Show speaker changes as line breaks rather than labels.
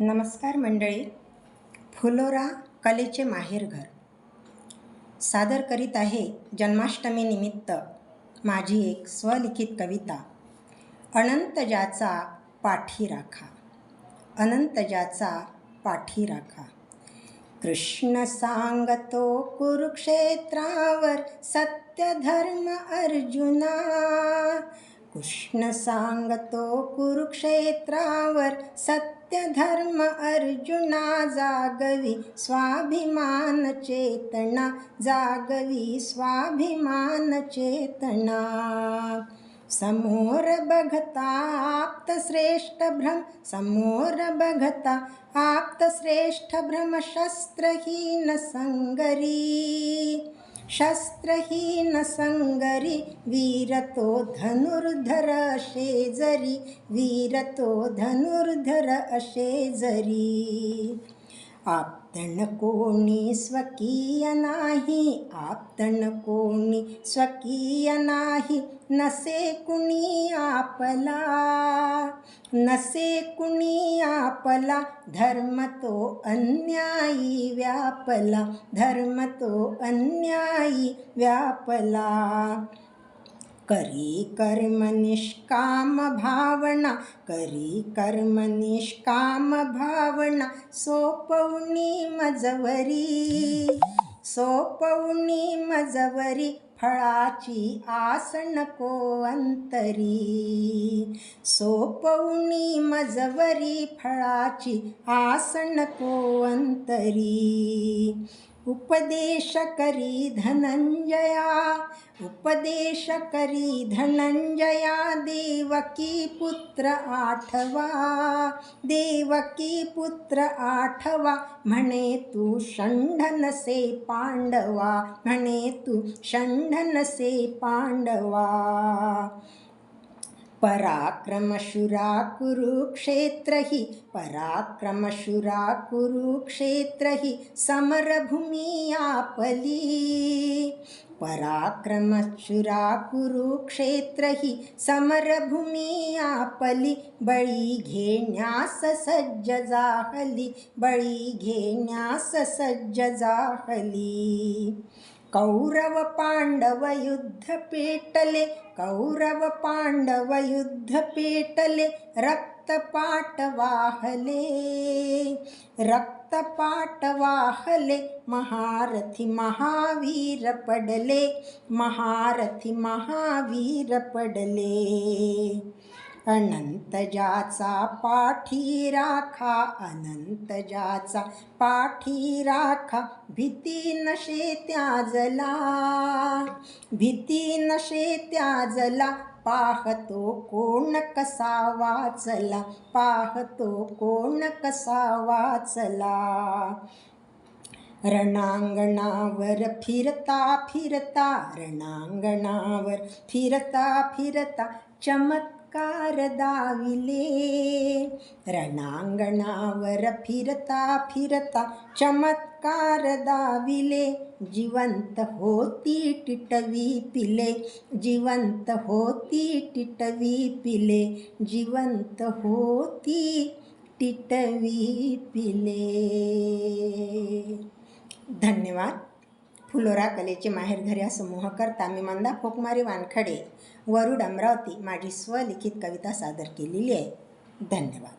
नमस्कार मंडळी. फुलोरा कलेचे माहेरघर सादर करीत आहे जन्माष्टमी निमित्त माझी एक स्वलिखित कविता. अनंत ज्याचा पाठी राखा. अनंत ज्याचा पाठी राखा. कृष्ण सांगतो कुरुक्षेत्रावर सत्य धर्म अर्जुना. कृष्ण सांगतो कुरुक्षेत्रावर सत्य धर्म अर्जुना जागवी स्वाभिमान चेतना जागवी स्वाभिमान चेतना. समोर बघता आप्त श्रेष्ठ भ्रम समोर बघता आप्त श्रेष्ठ संगरी. शस्त्रहीन संगरी वीरतो धनुर्धर शेजरी वीरतो धनुर्धर अशेजरी आपतण कोणी स्वकीय नाही आपतण कोणी स्वकीय नाही. नसे कुणी आपला नसे कुणी आपला. धर्म तो अन्यायी व्यापला धर्म तो अन्यायी व्यापला. करी कर्म निष्काम भावना करी कर्म निष्काम भावना सोपवणी मजवरी सोपवणी मजवरी फळाची आसन को अंतरी सोपवणी मजवरी फळाची आसन को अंतरी उपदेशकरी धनञ्जया उपदेशकरी धनञ्जया देवकी पुत्र आठवा देवकी पुत्र आठवा मणेतु षण्ढनसे पाण्डवा मणेतु षण्ढनसे पाण्डवा पराक्रमशुरा कुरुक्षेत्र हि पराक्रमशुरा कुरुक्षेत्र हि समरभूमी आपली पराक्रमशुरा कुरुक्षेत्र हि समरभूमी आपली बळी घेण्यास सज्ज जाहली बळी घेण्यास सज्ज जाहली कौरव पांडव युद्ध पेटले कौरव पांडव युद्ध पेटले रक्तपाट वाहले रक्तपाट वाहले महारथी महावीर पडले महारथी महावीर पडले. अनंत जाचा पाठी राखा अनंत जाचा पाठी राखा भीती नशे त्याजला भीती नशे त्याजला पाहतो कोण कसा वाचला पाहतो कोण कसा वाचला. रणांगणावर फिरता फिरता रणांगणावर फिरता फिरता चमत्कार दाविले रणांगणावर फिरता फिरता चमत्कार दाविले. जिवंत होती टिटवी पिले जिवंत होती टिटवी पिले जिवंत होती टिटवी पिले. धन्यवाद. फुलोरा कलेचे माहेरघर या समूहकरता मी मंदा फोकमारी वानखडे. वरुड अमरावती माझी स्वलिखित कविता सादर केलेली आहे. धन्यवाद.